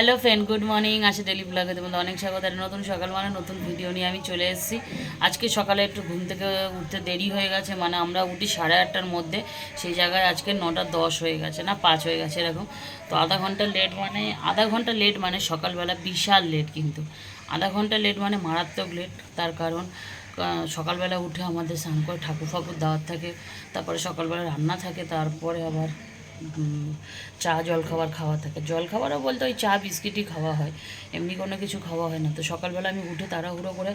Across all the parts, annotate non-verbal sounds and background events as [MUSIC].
Hello friend good morning আসে daily ব্লগে তোমাদের অনেক স্বাগত। একটা নতুন সকাল মানে নতুন ভিডিও নিয়ে আমি চলে এসেছি। আজকে সকালে একটু ঘুম থেকে উঠতে দেরি হয়ে গেছে মানে আমরা উঠি সাড়ে আটটার মধ্যে। সেই জায়গায় আজকে নটা দশ হয়ে গেছে না, পাঁচ হয়ে গেছে এরকম। তো আধা ঘণ্টা লেট মানে আধা ঘণ্টা লেট মানে সকালবেলা বিশাল লেট কিন্তু। আধা ঘণ্টা লেট মানে মারাত্মক লেট তার কারণ সকালবেলা উঠে আমাদের স্নান করে ঠাকুর ফাকুর দাওয়াত থাকে, তারপরে সকালবেলা রান্না থাকে, তারপরে আবার চা, জল খাবার খাওয়া থাকে। জল খাবারও বলতে ওই চা, বিস্কিটই খাওয়া হয়। এমনি কোনো কিছু খাওয়া হয় না। তো সকালবেলা আমি উঠে তাড়াহুড়ো করে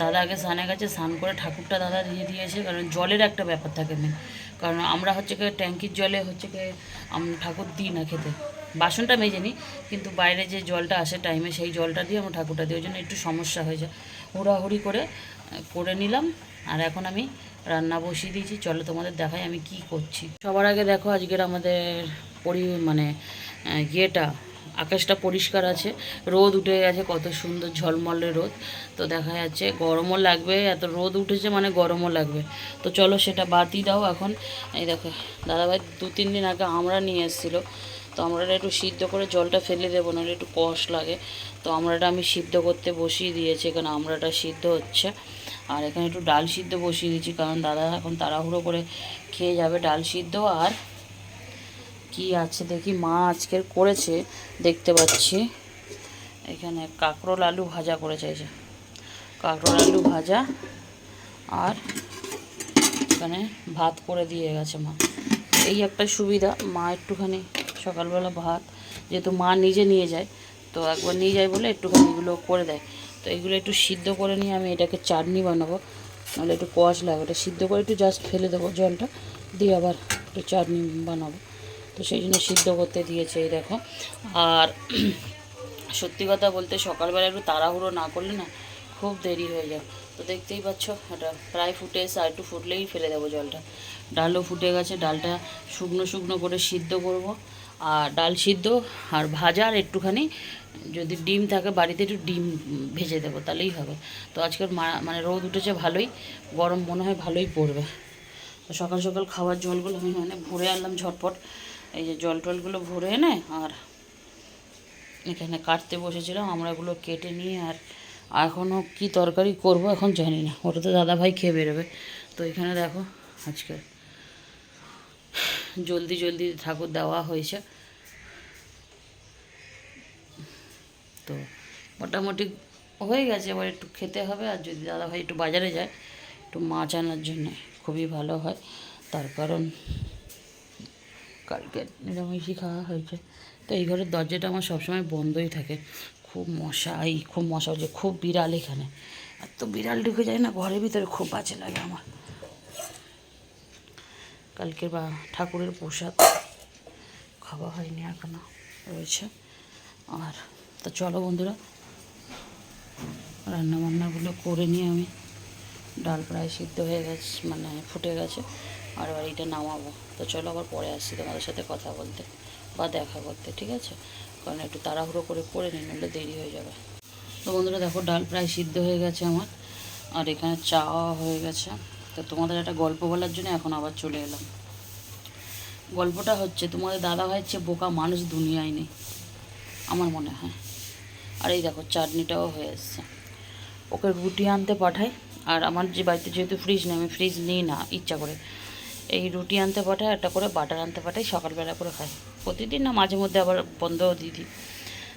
দাদা আগে স্নানে গেছে স্নান করে ঠাকুরটা দাদা দিয়ে দিয়েছে, কারণ জলের একটা ব্যাপার থাকে মেন কারণ আমরা হচ্ছে কি ট্যাঙ্কির জলে হচ্ছে কি ঠাকুর দিই না খেতে। বাসনটা মেজে নিই, কিন্তু বাইরে যে জলটা আসে টাইমে সেই জলটা দিয়ে আমরা ঠাকুরটা দিই, ওই জন্য একটু সমস্যা হয়ে যায়। হুড়াহুড়ি করে করে নিলাম, আর এখন আমি রান্না বসিয়ে দিয়েছি। চলো তোমাদের দেখাই আমি কি করছি। সবার আগে দেখো আজকের আমাদের পরি মানে ইয়েটা। আকাশটা পরিষ্কার আছে। রোদ উঠে গেছে, কত সুন্দর ঝলমলে রোদ। তো দেখা যাচ্ছে গরমও লাগবে, এত রোদ উঠেছে মানে গরমও লাগবে। তো চলো সেটা বাতি দাও এখন। এই দেখো, দাদাভাই দু, তিন দিন আগে আমরা নিয়ে এসেছিল। তো আমরা একটু সিদ্ধ করে জলটা ফেলে দেবো, নাহলে একটু কষ লাগে। তো আমরাটা আমি সিদ্ধ করতে বসিয়ে দিয়েছি, এখানে আমরাটা সিদ্ধ হচ্ছে। আর এখানে একটু ডাল সিদ্ধ বসিয়ে দিয়েছি, কারণ দাদা এখন তাড়াহুড়ো করে খেয়ে যাবে ডাল সিদ্ধ। আর কি আছে দেখি, মা আজকের করেছে, দেখতে পাচ্ছি। এখানে কাঁকরোল আলু ভাজা করেছে, এই যে। কাঁকরোল আলু ভাজা, আর এখানে ভাত করে দিয়ে গেছে মা। এই একটা সুবিধা, মা একটুখানি সকালবেলা ভাত, যেহেতু মা নিজে নিয়ে যায়, তো একবার নিয়ে যায় বলে একটুখানি এগুলো করে দেয়। তো এগুলো একটু সিদ্ধ করে নিয়ে আমি এটাকে চাটনি বানাবো, নাহলে একটু কষ লাগবে। ওটা সিদ্ধ করে একটু জাস্ট ফেলে দেবো জলটা, দিয়ে আবার একটু চাটনি বানাবো। তো সেই জন্য সিদ্ধ করতে দিয়েছে এই দেখো। আর সত্যি কথা বলতে সকালবেলা একটু তাড়াহুড়ো না করলে না খুব দেরি হয়ে যায়। তো দেখতেই পাচ্ছ, এটা প্রায় ফুটে এসে আর একটু ফুটলেই ফেলে দেবো জলটা। ডালও ফুটে গেছে, ডালটা শুকনো শুকনো করে সিদ্ধ করব। আর ডাল সিদ্ধ আর ভাজা আর একটুখানি যদি ডিম থাকে, বাড়িতে একটু ডিম ভেজে দেবো, তাহলেই হবে। তো আজকের মানে রোদ উঠেছে ভালোই, গরম মনে হয় ভালোই পড়বে। তো সকাল সকাল খাওয়ার জলগুলো আমি মানে ভরে আনলাম ঝটপট। এই যে জল টলগুলো ভরে এনে আর এখানে কাটতে বসেছিলাম, আমরা এগুলো কেটে নিয়ে আর এখনও কি তরকারি করব এখন জানি না। ওটা তো দাদা ভাই খেয়ে বেরোবে। তো এখানে দেখো, আজকে জলদি জলদি ঠাকুর দেওয়া হয়েছে। তো মোটামুটি হয়ে গেছে, এবার একটু খেতে হবে আর যদি দাদা ভাই একটু বাজারে যায়, একটু মাছ আনার জন্যে খুবই ভালো হয়। তার কারণ কালকে নিরামিষই খাওয়া হয়েছে। তো এই ঘরের দরজাটা আমার সবসময় বন্ধই থাকে। খুব মশা এই খুব মশা হচ্ছে, খুব বিড়াল এখানে। এত বিড়াল ঢুকে যায় না, ঘরের ভিতরে খুব বাজে লাগে আমার। কালকে বা ঠাকুরের প্রসাদ খাওয়া হয়নি এখনও, রয়েছে। আর তো চলো বন্ধুরা রান্না বান্নাগুলো করে নিয়ে আমি। ডাল প্রায় সিদ্ধ হয়ে গেছে মানে ফুটে গেছে। আর এবার এটা নামাবো। তো চলো আবার পরে আসছি তোমাদের সাথে কথা বলতে বা দেখা করতে, ঠিক আছে? কারণ একটু তাড়াহুড়ো করে করে নিই নাহলে দেরি হয়ে যাবে। তো বন্ধুরা দেখো, ডাল প্রায় সিদ্ধ হয়ে গেছে আমার। আর এখানে চাওয়া হয়ে গেছে। তো তোমাদের একটা গল্প বলার জন্য এখন আবার চলে এলাম। গল্পটা হচ্ছে, তোমাদের দাদা ভাইয়ের চেয়ে বোকা মানুষ দুনিয়ায় নেই। আমার মনে হয়। আর এই দেখো, চাটনিটাও হয়ে এসছে। ওকে রুটি আনতে পাঠাই। আর আমার যে বাড়িতে যেহেতু ফ্রিজ নেই, আমি ফ্রিজ নিই না, ইচ্ছা করে। এই রুটি আনতে পাঠাই একটা করে বাটার আনতে পাঠাই সকালবেলা করে খায়। প্রতিদিন না মাঝে মধ্যে আবার বন্ধও দিয়ে দিই।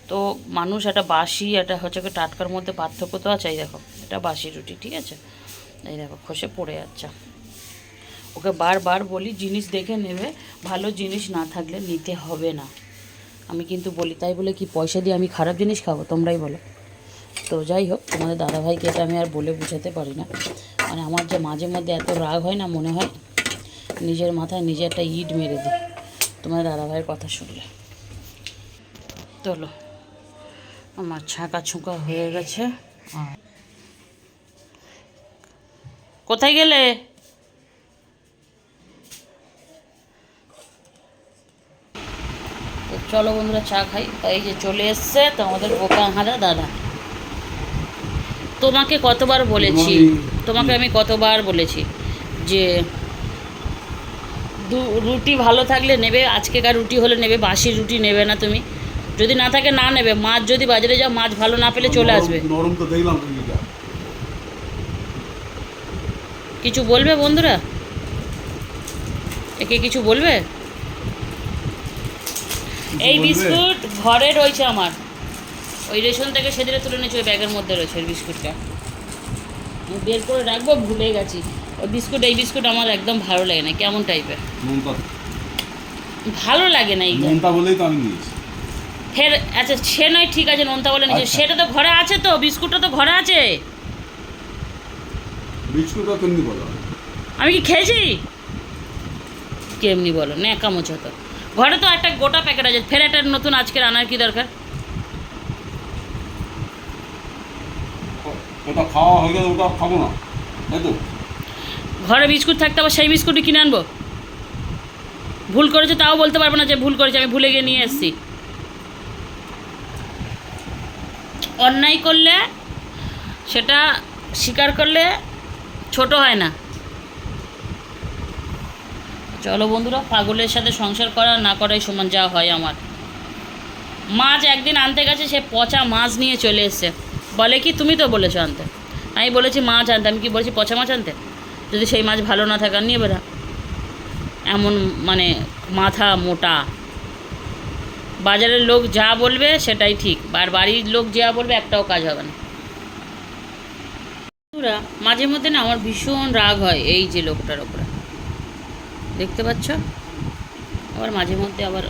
তো মানুষ একটা বাসি, একটা হচ্ছে টাটকার মধ্যে পার্থক্য তো আছে এই দেখো। এটা বাসি রুটি, ঠিক আছে? এই দেখো, খসে পড়ে যাচ্ছে। ওকে বারবার বলি, জিনিস দেখে নেবে, ভালো জিনিস না থাকলে নিতে হবে না। আমি কিন্তু বলি, তাই বলে কি পয়সা দিয়ে আমি খারাপ জিনিস খাব? তোমরাই বলো। তো যাই হোক, তোমাদের দাদাভাইকে এটা আমি আর বলে বোঝাতে পারি না। মানে আমার যে মাঝে মধ্যে এত রাগ হয় না, মনে হয় নিজের মাথায় নিজে একটা ইট মেরে দিই। তোমার দাদাভাইয়ের কথা শুনলে। তোলো আমার ছাঁকা ছুঁকা হয়ে গেছে। কোথায় গেলে? তো চলো বন্ধুরা চা খাই। এই যে চলে এসছে তো আমাদের বোকা হাঁদা দাদা। তোমাকে কতবার বলেছি তোমাকে আমি কতবার বলেছি যে দু রুটি ভালো থাকলে নেবে আজকেকার রুটি হলে নেবে বাসি রুটি নেবে না তুমি। যদি না থাকে না নেবে মাছ যদি বাজারে যাও মাছ ভালো না পেলে চলে আসবে। নরম- নরম তো দেখলাম কিছু বলবে বন্ধুরা? একে কিছু বলবে? এই বিস্কুট ঘরে রয়েছে আমার। ওই রেশন থেকে সেদিনে তুলে নিয়েছি ওই ব্যাগের মধ্যে রয়েছে ওই বিস্কুটটা। বের করে রাখব ভুলে গেছি। ওই বিস্কুট এই বিস্কুট আমার একদম ভালো লাগে না কেমন টাইপের ভালো লাগে না নোনতা বলেই তো আমি নিয়েছি। ফের আচ্ছা সে নয় ঠিক আছে নোনতা বলে নিচে আচ্ছা। সেটা তো ঘরে আছে তো বিস্কুটটা তো ঘরে আছে। বিস্কুটটা তেমনি বলো? আমি কি খেয়েছি? কেমনি বলো ন্যাকা মোচা তো। ঘরে তো একটা গোটা প্যাকেট আছে ফের একটা নতুন আজকের আনার কি দরকার? ওটা খাওয়া হয়ে গেলে ওটা খাব না তাই তো? ঘরে বিস্কুট থাকতে আবার সেই বিস্কুটই কিনে আনব। ভুল করেছে তাও বলতে পারব না যে ভুল করেছে, আমি ভুলে গিয়ে নিয়ে এসেছি। অন্যায় করলে সেটা স্বীকার করলে ছোট হয় না। চলো বন্ধুরা, পাগলের সাথে সংসার করা না করাই সমান যা হয় আমার। মাছ একদিন আনতে গেছে, সে পচা মাছ নিয়ে চলে এসছে। বলে কি, তুমি তো বলেছ আনতে। আমি বলেছি মাছ আনতে, আমি কি বলেছি পচা মাছ আনতে? যদি সেই মাছ ভালো না থাকে নিয়ে বেরা এমন মানে মাথা মোটা। বাজারের লোক যা বলবে সেটাই ঠিক, আর বাড়ির লোক যা বলবে একটাও কাজ হবে না। মাঝে মধ্যে না আমার ভীষণ রাগ হয় এই যে লোকটার ওপরে। দেখতে পাচ্ছ? আবার মাঝে মধ্যে আবার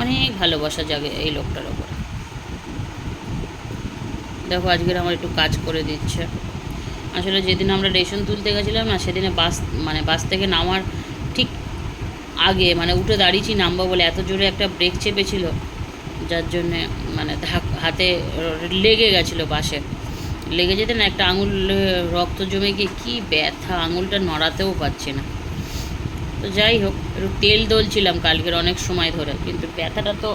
অনেক ভালোবাসা জাগে এই লোকটার ওপরে। দেখো, আজকের আমার একটু কাজ করে দিচ্ছে। আসলে যেদিন আমরা রেশন তুলতে গেছিলাম না সেদিনে বাস মানে বাস থেকে নামার ঠিক আগে মানে উঠে দাঁড়িয়েছি, নামবো বলে এত জোরে একটা ব্রেক চেপেছিল, যার জন্যে মানে হাতে লেগে গেছিল বাসে। লেগে যেতে না, একটা আঙুল, রক্ত জমে গিয়ে কী ব্যথা, আঙুলটা নড়াতেও পারছি না। তো যাই হোক, একটু তেল দলছিলাম কালকের অনেক সময় ধরে, কিন্তু ব্যথাটা তো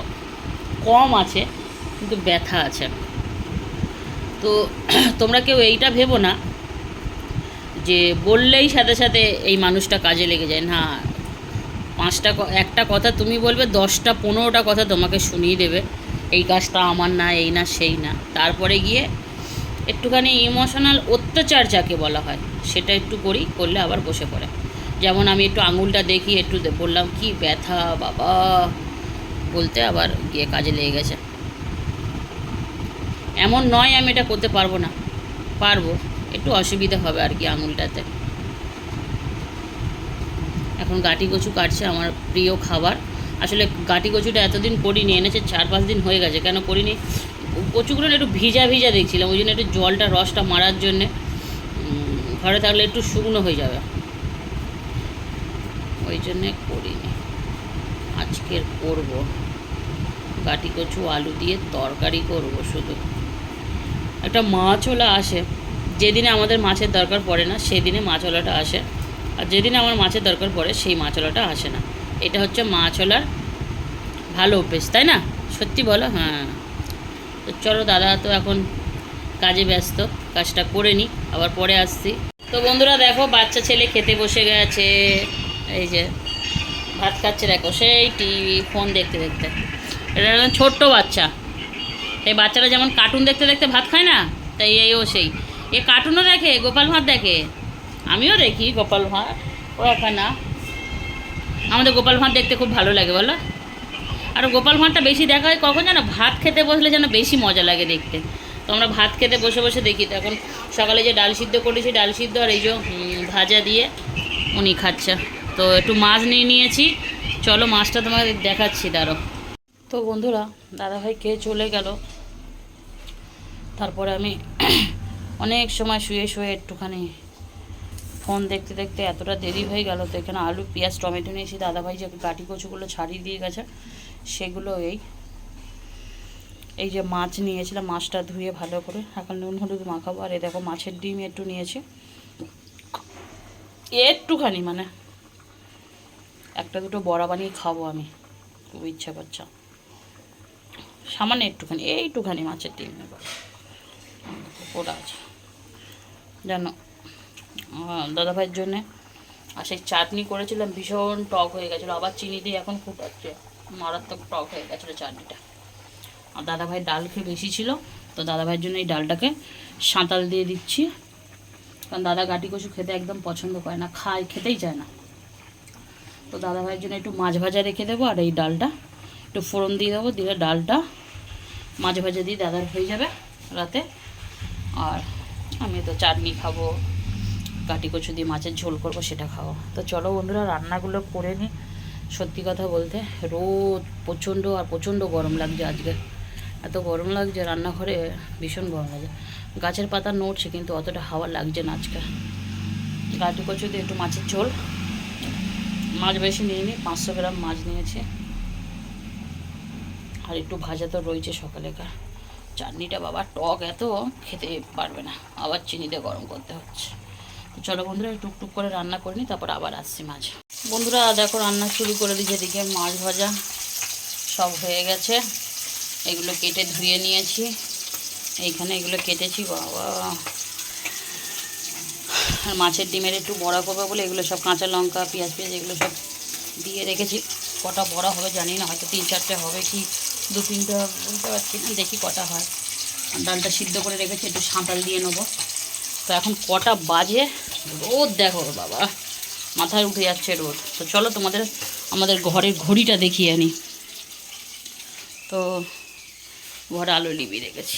কম আছে, কিন্তু ব্যথা আছে। তো তোমরা কেউ এইটা ভেবো না যে বললেই সাথে সাথে এই মানুষটা কাজে লেগে যায়, না। পাঁচটা একটা কথা তুমি বলবে, দশটা পনেরোটা কথা তোমাকে শুনিয়ে দেবে, এই কাজটা আমার না, এই না, সেই না। তারপরে গিয়ে একটুখানি ইমোশনাল অত্যাচার যাকে বলা হয়, সেটা একটু করি, করলে আবার বসে পড়ে। যেমন আমি একটু আঙুলটা দেখি, একটু বললাম, কি ব্যথা, বাবা! বলতে আবার গিয়ে কাজে লেগে গেছে। এমন নয় আমি এটা করতে পারব না। পারব। একটু অসুবিধা হবে আর কি আঙুলটাতে। এখন গাটি কচু কাটছে আমার প্রিয় খাবার। আসলে গাটি কচুটা এতদিন করিনি, এনেছে চার পাঁচ দিন হয়ে গেছে। কেন করিনি? কচুগুলো একটু ভিজা ভিজা দেখছিলাম, ওই জন্য একটু জলটা, রসটা মারার জন্যে। ঘরে থাকলে একটু শুকনো হয়ে যাবে। ওই জন্যে করিনি। আজকের করব। গাটি কচু, আলু দিয়ে তরকারি করব শুধু। একটা মাছওয়ালা আসে। যেদিনে আমাদের মাছের দরকার পড়ে না, সেদিনে মাছওয়ালাটা আসে। আর যেদিনে আমার মাছের দরকার পড়ে, সেই মাছওয়ালাটা আসে না। এটা হচ্ছে মাছওয়ালার ভালো অভ্যেস, তাই না? সত্যি বলো? হ্যাঁ। তো চলো দাদা, তো এখন কাজে ব্যস্ত, কাজটা করে নিই আবার পরে আসছি। তো বন্ধুরা, দেখো, বাচ্চা ছেলে খেতে বসে গেছে। এই যে, ভাত খাচ্ছে, দেখো, সেই টিভি, ফোন দেখতে দেখতে। এটা একদম ছোট্ট বাচ্চা। এই বাচ্চারা যেমন কার্টুন দেখতে দেখতে ভাত খায় না, তাই এইও সেই। এ কার্টুনও দেখে, গোপাল ভাঁড় দেখে? আমিও দেখি, গোপাল ভাঁড় ও একা না আমাদের গোপাল ভাঁড় দেখতে খুব ভালো লাগে, বলো। আর গোপাল ভাঁড়টা বেশি দেখা হয় কখন যেন ভাত খেতে বসলে যেন বেশি মজা লাগে দেখতে। তো আমরা ভাত খেতে বসে বসে দেখি তো এখন সকালে যে ডাল সিদ্ধ করেছি ডাল সিদ্ধ আর এই যে ভাজা দিয়ে উনি খাচ্ছে। তো একটু মাছ নিয়ে নিয়েছি। চলো মাছটা তোমাকে দেখাচ্ছি, দাঁড়ো। তো বন্ধুরা, দাদাভাই খেয়ে চলে গেল? তারপরে আমি অনেক সময় শুয়ে শুয়ে একটুখানি ফোন দেখতে দেখতে এতটা দেরি হয়ে গেল তো এখানে আলু, পেঁয়াজ, টমেটো নিয়েছি দাদাভাই যে গাটি কচুগুলো ছাড়িয়ে দিয়ে গেছে, সেগুলো এই এই যে মাছ নিয়েছিলাম, মাছটা ধুয়ে ভালো করে। এখন নুন হলুদ মাখাবো, আর এ দেখো মাছের ডিম একটু নিয়েছি। একটুখানি মানে একটা দুটো বড়া বানিয়ে খাব আমি, খুব ইচ্ছা করছে। সামান্য একটুখানি, এইটুখানি মাছের ডিম এবার। ওটা আছে। আহ, দাদাভাইয়ের জন্যে। আর সেই চাটনি করেছিলাম ভীষণ টক হয়ে গেছিল। আবার চিনি দিয়ে এখন ফুটাচ্ছে। মারাত্মক টক হয়ে গেছিল চাটনিটা। আর দাদাভাই ডাল খেয়ে বেশি ছিল তো দাদাভাইয়ের জন্য এই ডালটাকে সাঁতাল দিয়ে দিচ্ছি। কারণ দাদা গাটি কচু খেতে একদম পছন্দ করে না খায় খেতেই চায় না। তো দাদাভাইয়ের জন্য একটু মাছ ভাজা রেখে দেবো আর এই ডালটা একটু ফোড়ন দিয়ে দেবো দিলে ডালটা মাছ ভাজা দিয়ে দাদার হয়ে যাবে রাতে। আর আমি তো চাটনি খাব, কাটি কচু দিয়ে মাছের ঝোল করব, সেটা খাব তো চলো বন্ধুরা, রান্নাগুলো করে নিই। সত্যি কথা বলতে, রোদ প্রচণ্ড আর প্রচণ্ড গরম লাগছে আজকে। এত গরম লাগছে, রান্নাঘরে ভীষণ গরম লাগছে। গাছের পাতা নড়ছে, কিন্তু অতটা হাওয়া লাগছে না আজকে। কাটি কচু দিয়ে একটু মাছের ঝোল। মাছ বেশি নিয়ে নিই পাঁচশো গ্রাম মাছ নিয়েছি। আর একটু ভাজা তো রয়েছে সকালেকার। চাটনিটা বাবা, টক এত, খেতে পারবে না। আবার চিনি দিয়ে গরম করতে হচ্ছে। তো চলো বন্ধুরা টুকটুক করে রান্না করে নিই তারপর আবার আসছি মাছ। বন্ধুরা, দেখো রান্না শুরু করে দিয়েছে এদিকে মাছ ভাজা। সব হয়ে গেছে। এগুলো কেটে ধুয়ে নিয়েছি। এইখানে এগুলো কেটেছি, বাবা। আর মাছের ডিমের একটু বড়া করবে বলে এগুলো সব কাঁচা লঙ্কা, পেঁয়াজ পেঁয়াজ এগুলো সব দিয়ে রেখেছি। কটা বড়া হবে জানি না, হয়তো তিন চারটে হবে কি দু তিনটে বুঝতে পারছি না, দেখি কটা হয়। ডালটা সিদ্ধ করে রেখেছি, একটু সাঁতাল দিয়ে নেব। তো এখন কটা বাজে? রোদ দেখো বাবা, মাথায় উঠে যাচ্ছে রোদ। তো চলো তোমাদের, আমাদের ঘরের ঘড়িটা দেখিয়ে আনি। তো ঘরে আলো লিবিয়ে রেখেছি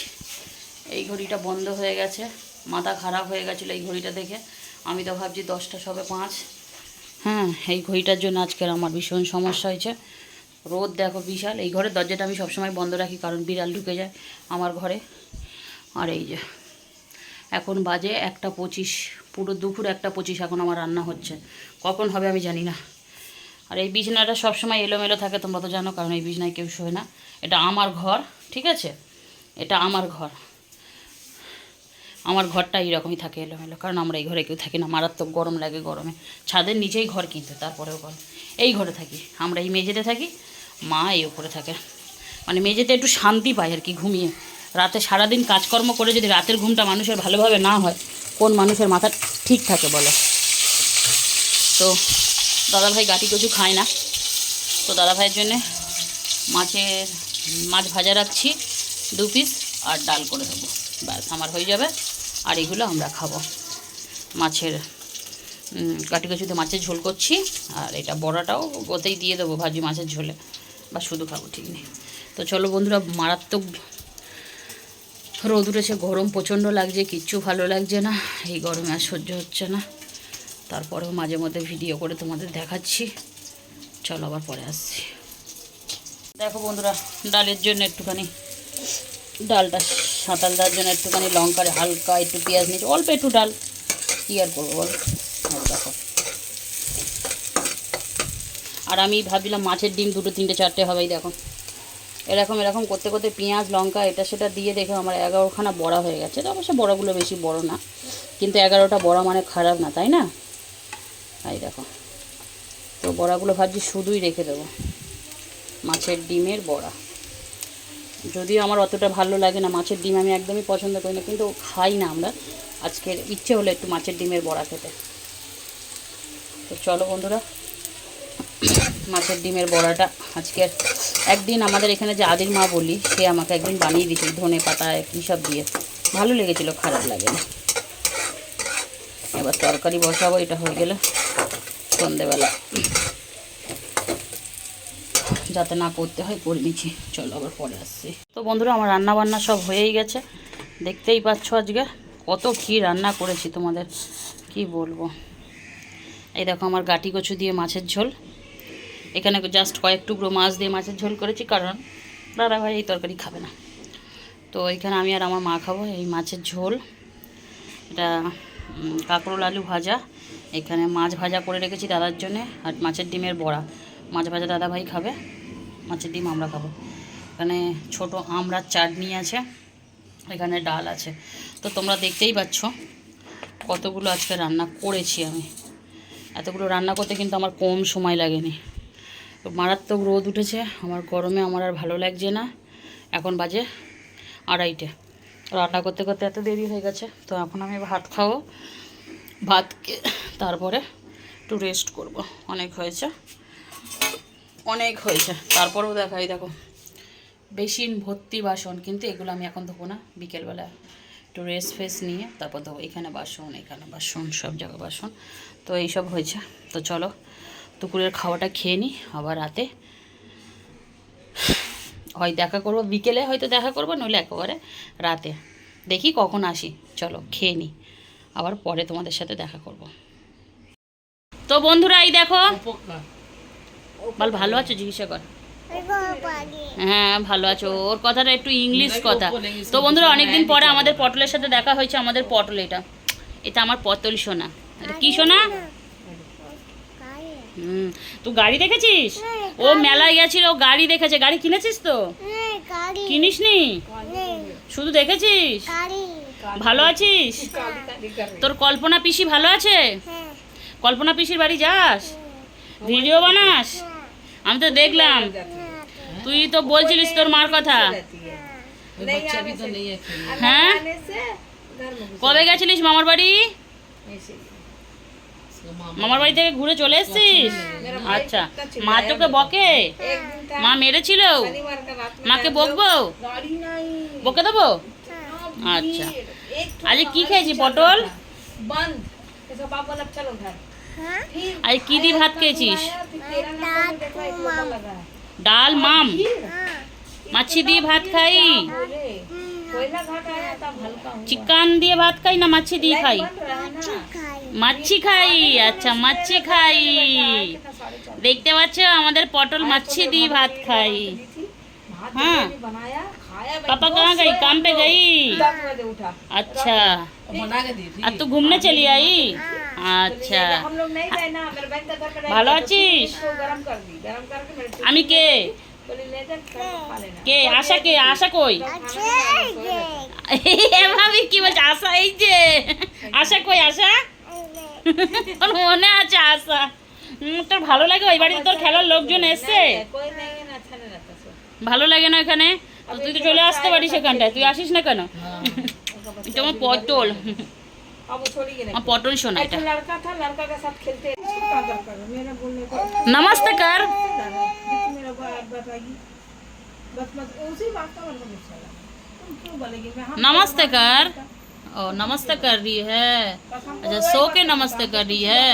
এই ঘড়িটা বন্ধ হয়ে গেছে, মাথা খারাপ হয়ে গেছিল এই ঘড়িটা দেখে। আমি তো ভাবছি দশটা সবে পাঁচ। হ্যাঁ এই ঘড়িটার জন্য আজকের আমার ভীষণ সমস্যা হয়েছে। রোদ দেখো বিশাল। এই ঘরের দরজাটা আমি সবসময় বন্ধ রাখি কারণ বিড়াল ঢুকে যায় আমার ঘরে। আর এই যে, এখন বাজে একটা পঁচিশ, পুরো দুপুর একটা পঁচিশ এখন আমার রান্না হচ্ছে। কখন হবে আমি জানি না। আর এই বিছানাটা সবসময় এলোমেলো থাকে, তোমরা তো জানো, কারণ এই বিছনায় কেউ শোয় না। এটা আমার ঘর, ঠিক আছে? এটা আমার ঘর। আমার ঘরটা এইরকমই থাকে এলোমেলো, কারণ আমরা এই ঘরে কেউ থাকি না। মারাত্মক গরম লাগে গরমে। ছাদের নিচেই ঘর কিনতে, তারপরেও গরম এই ঘরে থাকি। আমরা এই মেঝেতে থাকি মা এই উপরে থাকে। মানে মেঝেতে একটু শান্তি পায় আর কি ঘুমিয়ে। রাতে সারাদিন কাজকর্ম করে যদি রাতের ঘুমটা মানুষের ভালোভাবে না হয়, কোন মানুষের মাথা ঠিক থাকে বলো? তো দাদাভাই গাটি কচু খায় না। তো দাদাভাইয়ের জন্যে মাছের মাছ ভাজা রাখছি, দু পিস আর ডাল করে দেবো। ব্যাস, আমার হয়ে যাবে। আর এগুলো আমরা খাব। মাছের কাটি কচুতে মাছের ঝোল করছি। আর এটা বড়াটাও ওতেই দিয়ে দেবো ভাজি মাছের ঝোলে। বা শুধু খাব, ঠিক নেই। তো চলো বন্ধুরা, মারাত্মক রোদ উঠেছে, গরম প্রচণ্ড লাগছে, কিচ্ছু ভালো লাগছে না, এই গরমে আর সহ্য হচ্ছে না। তারপরেও মাঝে মধ্যে ভিডিও করে তোমাদের দেখাচ্ছি। চলো আবার পরে আসছি। দেখো বন্ধুরা, ডালের জন্য একটুখানি, ডালটা সাঁতাল দেওয়ার জন্য একটুখানি লঙ্কার হালকা একটু পেঁয়াজ নিয়েছি, অল্প একটু ডাল, কী আর করব বল এই দেখো আর আমি ভাবছিলাম মাছের ডিম দুটো, তিনটে, চারটে হবেই, দেখো। এরকম এরকম করতে করতে পেঁয়াজ, লঙ্কা, এটা সেটা দিয়ে দেখে আমার এগারোখানা বড়া হয়ে গেছে। তো অবশ্য বড়াগুলো বেশি বড় না, কিন্তু এগারোটা বড়া মানে খারাপ না, তাই না? তাই দেখো, তো বড়াগুলো ভাবছি শুধুই রেখে দেবো, মাছের ডিমের বড়া। যদিও আমার অতটা ভালো লাগে না, মাছের ডিম আমি একদমই পছন্দ করি না, কিন্তু খাই না আমরা। আজকের ইচ্ছে হলো একটু মাছের ডিমের বড়া খেতে। তো চলো বন্ধুরা মাছের ডিমের বড়াটা। আজকের একদিন আমাদের এখানে যে আদির মা বলি, সে আমাকে একদিন বানিয়ে দিয়েছিল, ধনে পাতা সব দিয়ে। ভালো লেগেছিল, খারাপ লাগে না। এবার তরকারি বসাবো, এটা হয়ে গেলে সন্ধেবেলা। যাতে না করতে হয়, করে নিচ্ছি। চলো আবার পরে আসছি। তো বন্ধুরা, আমার রান্না বান্না সব হয়েই গেছে। দেখতেই পাচ্ছ আজকে কত কী রান্না করেছি তোমাদের। কি বলব? এই দেখো, আমার গাটি কচু দিয়ে মাছের ঝোল। এখানে জাস্ট কয়েক টুকরো মাছ দিয়ে মাছের ঝোল করেছি, কারণ দাদা ভাই এই তরকারি খাবে না। তো এখানে আমি আর আমার মা খাব এই মাছের ঝোল। এটা কাঁকরোল আলু ভাজা। এখানে মাছ ভাজা করে রেখেছি দাদার জন্যে, আর মাছের ডিমের বড়া। মাছ ভাজা দাদা ভাই খাবে, মাছের ডিম আমরা খাব। এখানে ছোট আমড়ার চাটনি আছে, এখানে ডাল আছে। তো তোমরা দেখতেই পাচ্ছ কতগুলো আজকে রান্না করেছি আমি। এতগুলো রান্না করতে কিন্তু আমার কম সময় লাগেনি। তো মারাত্মক রোদ উঠেছে। আমার গরমে আমার আর ভালো লাগছে না। এখন বাজে আড়াইটে। রান্না করতে করতে এত দেরি হয়ে গেছে, তো এখন আমি ভাত খাব। ভাতকে তারপরে একটু রেস্ট করব। অনেক হয়েছে। অনেক হয়েছে। তারপরেও দেখাই, দেখো। বেসিন, ভর্তি বাসন, কিন্তু এগুলো আমি এখন ধোবো না। বিকেলবেলা একটু রেস্ট ফেস নিয়ে তারপর ধোবো। এখানে বাসন এখানে বাসন, সব জায়গায় বাসন। তো এইসব হয়েছে। তো চলো দুপুরের খাওয়াটা খেয়ে নিই আবার রাতে। হয় দেখা করব বিকেলে হয়তো দেখা করব নইলে একেবারে রাতে। দেখি কখন আসি চলো খেয়ে নিই আবার পরে তোমাদের সাথে দেখা করব। তো বন্ধুরা এই দেখো। বল ভালো আছো? জিজ্ঞাসা কর। হ্যাঁ ভালো আছো। ওর কথাটা একটু ইংলিশ কথা। তো বন্ধুরা অনেকদিন পরে আমাদের পটলের সাথে দেখা হয়েছে আমাদের পটল এটা। এটা আমার পটল সোনা। এটা কি সোনা? হুম তুই গাড়ি দেখেছিস? ও মেলায় গেছিল ও গাড়ি দেখেছে। গাড়ি কিনেছিস তো? কিনিসনি? শুধু দেখেছিস? ভালো আছিস? তোর কল্পনা পিসি ভালো আছে? কল্পনা পিসির বাড়ি যাস? ভিডিও বানাস? আমি তো দেখলাম। তুই তো বলছিলিস তোর মার কথা। হ্যাঁ। কবে গেছিলিস মামার বাড়ি? মামার বাড়ি থেকে ঘুরে চলে এসেছিস? আচ্ছা মা তোকে বকে? মা মেরেছিল? মাকে বকবো? বকে দেবো? আচ্ছা। আজকে কি খেয়েছি পটল? হ্যাঁ? আজ কি দিয়ে ভাত খেয়েছিস? ডাল মাম। হ্যাঁ। মাছি দিয়ে ভাত খাই। হ্যাঁ। बोले कोयला घाट आया तब हल्का हुआ চিকেন দিয়ে ভাত খাই না মাছি দিয়ে খাই बन रहा है ना মাছি খাই আচ্ছা মাছি খাই कितना साढ़े चार দেখতে পাচ্ছ আমাদের পটল মাছি দিয়ে ভাত খাই थी भात हाँ। जलेबी बनाया खाया भाई, पापा दो कहाँ गई सोया, काम पे दो- गई दस बजे उठा अच्छा बना के दी আর तू घूमने चली आई আচ্ছা हम लोग नहीं गए ना मेरे बहन का घर पे ভালো रहेंगे, तो আছিস इसको गरम कर दी गरम करके मेरे टिफिन আমি কে হ্যাঁ। কে? আশা কে? আশা কই? আচ্ছা, [LAUGHS] এভাবে কি বলছে? আশা এই যে। আশা কই? আশা? তোর মনে আছে আশা? তোর ভালো লাগে ওই বাড়িতে? তোর খেলার লোকজন এসছে? ভালো লাগে না এখানে তুই তো চলে আসতে পারিস এখানটায়। তুই আসিস না কেন? তোমার পটল। পটল শোনা এটা। নমস্তে কার? नमस्ते कर। ओ नमस्ते कर रही है। अच्छा सो के नमस्ते कर रही है।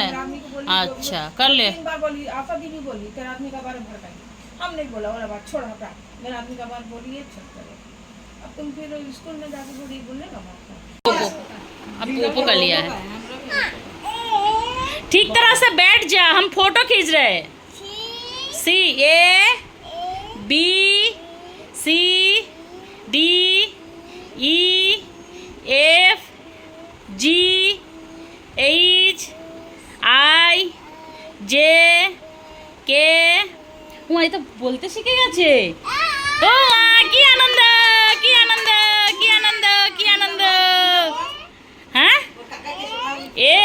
अच्छा कर ले। हम नहीं बोला बात छोड़ हटा। आदमी का अब तुम फिर स्कूल में बोलने का बात अब पोपो कर लिया है। ठीक तरह से बैठ जा हम फ़ोटो खींच रहे हैं। C A B C D E F G H I J K এই তো বলতে শিখে গেছে। ও কি আনন্দ কি আনন্দ কি আনন্দ কি আনন্দ। হ্যাঁ? এ,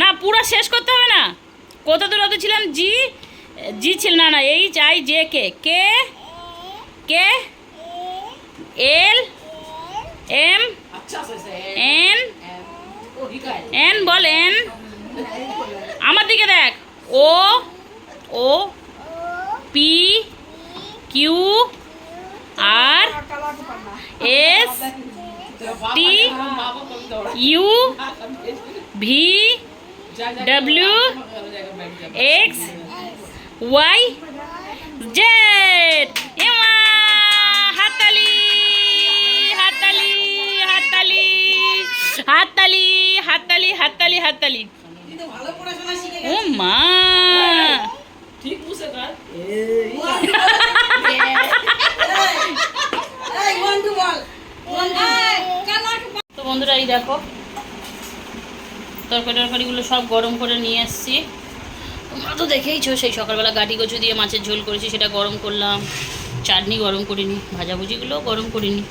না, পুরো শেষ করতে হবে না। কত দূর অত ছিলাম? জি জি ছিল না না H I J K K K L M N N ball N আমার দিকে দেখ। O O P Q R S T U V W X Y Z. এমা হাততালি হাততালি হাততালি হাততালি হাততালি হাততালি হাততালি ও মা। তো বন্ধুরা এই দেখো তরকারি টরকারিগুলো সব গরম করে নিয়ে এসছি। তোমরা তো দেখেইছো, সেই সকালবেলা গাটি কচু দিয়ে মাছের ঝোল করেছি, সেটা গরম করলাম। চাটনি গরম করিনি, ভাজাভুজিগুলোও গরম করিনি।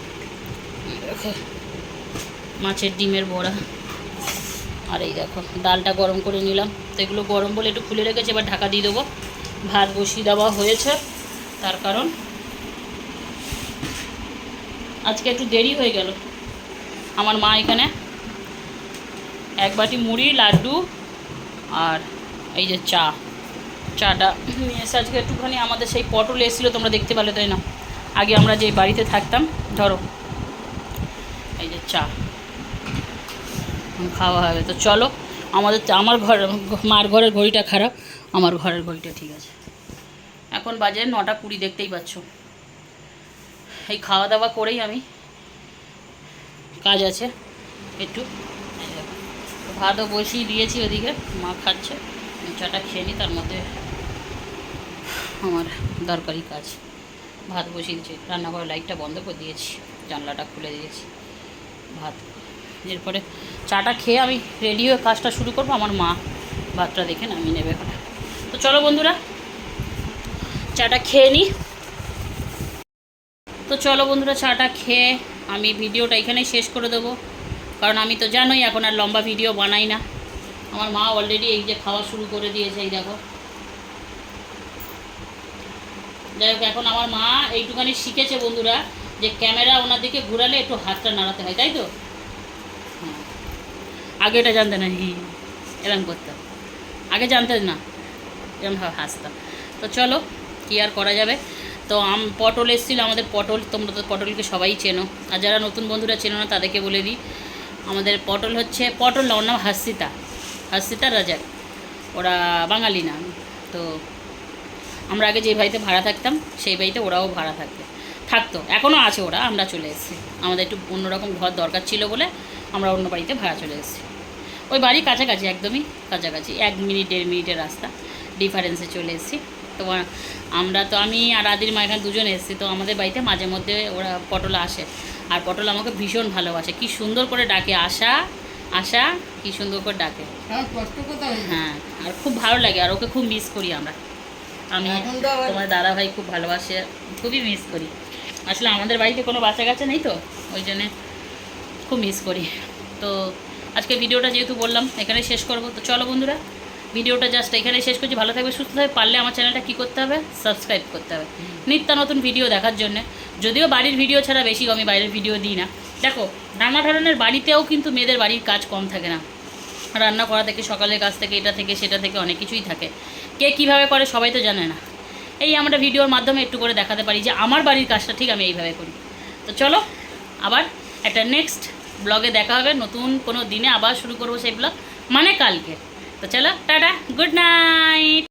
মাছের ডিমের বড়া। আর এই দেখো, ডালটা গরম করে নিলাম। তো এগুলো গরম বলে একটু খুলে রেখেছি, এবার ঢাকা দিয়ে দেবো। ভাত বসিয়ে দেওয়া হয়েছে, তার কারণ আজকে একটু দেরি হয়ে গেল। আমার মা এখানে এক বাটি মুড়ি, লাড্ডু আর এই যে চা। চাটা। নিয়ে এসে, আজকে একটুখানি আমাদের সেই পটল এসেছিল, তোমরা দেখতে পেলে, তাই না? আগে আমরা যে বাড়িতে থাকতাম, ধরো। এই যে চা। খাওয়া হবে। তো চলো, আমাদের আমার ঘর, মার ঘরের ঘড়িটা খারাপ, আমার ঘরের ঘড়িটা ঠিক আছে। এখন বাজে নটা কুড়ি, দেখতেই পাচ্ছ। এই খাওয়া দাওয়া করেই আমি। কাজ আছে। একটু ভাতও বসিয়ে দিয়েছি ওদিকে, মা খাচ্ছে। চাটা খেয়ে নিই, তার মধ্যে আমার দরকারি কাজ। ভাত বসিয়ে দিয়েছি, রান্নাঘরের লাইটটা বন্ধ করে দিয়েছি, জানলাটা খুলে দিয়েছি, ভাত। এরপরে চাটা খেয়ে আমি রেডি হয়ে কাজটা শুরু করব, আমার মা ভাতটা দেখে নামিয়ে নেবে তো চলো বন্ধুরা, চাটা খেয়ে নিই। তো চলো বন্ধুরা, চাটা খেয়ে আমি ভিডিওটা এখানেই শেষ করে দেবো, কারণ আমি তো জানোই এখন আর লম্বা ভিডিও বানাই না। আমার মা অলরেডি এই যে খাওয়া শুরু করে দিয়েছে, এই দেখো। যাই হোক, এখন আমার মা এইটুখানি শিখেছে বন্ধুরা যে ক্যামেরা ওনার দিকে ঘুরালে একটু হাতটা নাড়াতে হয়, তাই তো? হ্যাঁ। আগে এটা জানতে না, হি এরকম করতাম আগে জানতে না এরকম ভাবে হাসতাম তো চলো, কী আর করা যাবে? তো আম, পটল এসেছিল, আমাদের পটল, তোমরা তো পটলকে সবাই চেনো। আর যারা নতুন বন্ধুরা চেনো না, তাদেরকে বলে দিই, আমাদের পটল হচ্ছে, পটল না, ওর নাম হাসিতা। হাসিতা রাজাক ওরা বাঙালি না। তো আমরা আগে যে বাড়িতে ভাড়া থাকতাম, সেই বাড়িতে ওরাও ভাড়া থাকতো। থাকতো। এখনও আছে ওরা, আমরা চলে এসেছি। আমাদের একটু অন্যরকম ঘর দরকার ছিল বলে আমরা অন্য বাড়িতে ভাড়া চলে এসেছি। ওই বাড়ি কাছাকাছি, একদমই কাছাকাছি, এক মিনিট, দেড় মিনিটের রাস্তা। ডিফারেন্সে চলে এসেছি। তো আমরা তো, আমি আর আদির মা এখানে দুজন এসেছি। তো আমাদের বাড়িতে মাঝে মধ্যে ওরা পটল আসে। আর পটল আমাকে ভীষণ ভালোবাসে। কি সুন্দর করে ডাকে, আশা আশা। কি সুন্দর করে ডাকে। হ্যাঁ আর খুব ভালো লাগে আর ওকে খুব মিস করি আমরা। আমি তোমার দাদা ভাই খুব ভালোবাসে খুবই মিস করি। আসলে আমাদের বাড়িতে কোনো বাচ্চা কাচ্চা নেই তো ওই জন্যে খুব মিস করি। তো আজকে ভিডিওটা যেহেতু বললাম এখানে শেষ করব। তো চলো বন্ধুরা ভিডিওটা জাস্ট এখানে শেষ করছি। ভালো থাকবে সুস্থ থাকবে পারলে আমার চ্যানেলটা কী করতে হবে? সাবস্ক্রাইব করতে হবে। নিত্য নতুন ভিডিও দেখার জন্য। যদিও বাড়ির ভিডিও ছাড়া বেশি আমি বাইরের ভিডিও দিই না। দেখো নানা ধরনের বাড়িতেও কিন্তু মেয়েদের বাড়ির কাজ কম থাকে না। রান্না করা থেকে, সকালের কাজ থেকে, এটা থেকে, সেটা থেকে অনেক কিছুই থাকে। কে কীভাবে করে সবাই তো জানে না। এই আমরা ভিডিওর মাধ্যমে একটু করে দেখাতে পারি যে আমার বাড়ির কাজটা ঠিক আমি এইভাবে করি। তো চলো, আবার একটা নেক্সট ব্লগে দেখা হবে। নতুন কোনো দিনে আবার শুরু করব সেই ব্লগ মানে কালকে। তো চলো, টাটা গুড নাইট